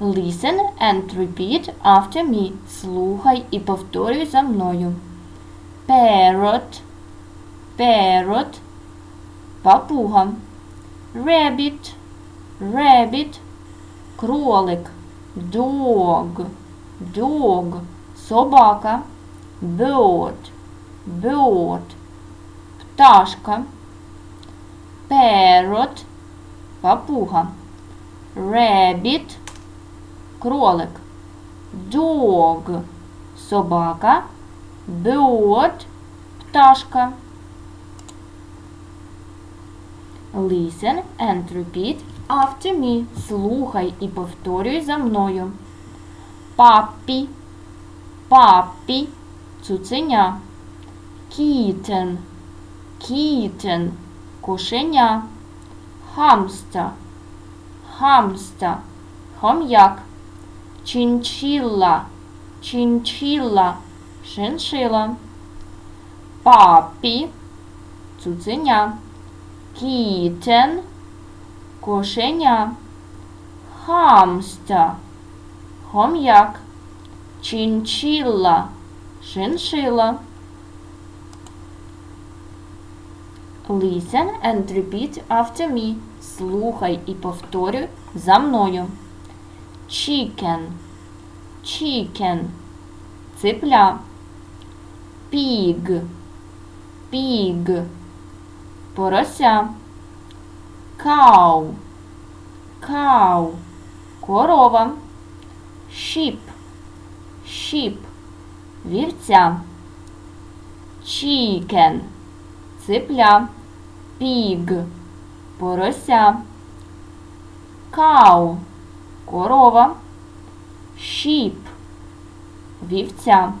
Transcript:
Listen and repeat after me. Слухай і повторюй за мною. Parrot, parrot, папуга. Rabbit, rabbit, кролик. Dog, dog, собака. Bird, bird, пташка. Parrot, папуга. Rabbit, Кролик. Dog, собака. Bird, пташка. Listen and repeat after me. Слухай і повторюй за мною. Папі, папі, цуценя. Kitten, kitten, кошеня. Хамста, хамста, хом'як. Чинчилла, чинчилла, шиншила. Папі, цуценя. Кітен, кошеня. Хамста, хом'як. Чинчилла, шиншила. Listen and repeat after me. Слухай і повторюй за мною. Chicken, chicken, ципля. Pig, pig, порося. Cow, cow, корова. Sheep, sheep, вівця. Chicken, ципля. Pig, порося. Cow, корова. Sheep, вівця.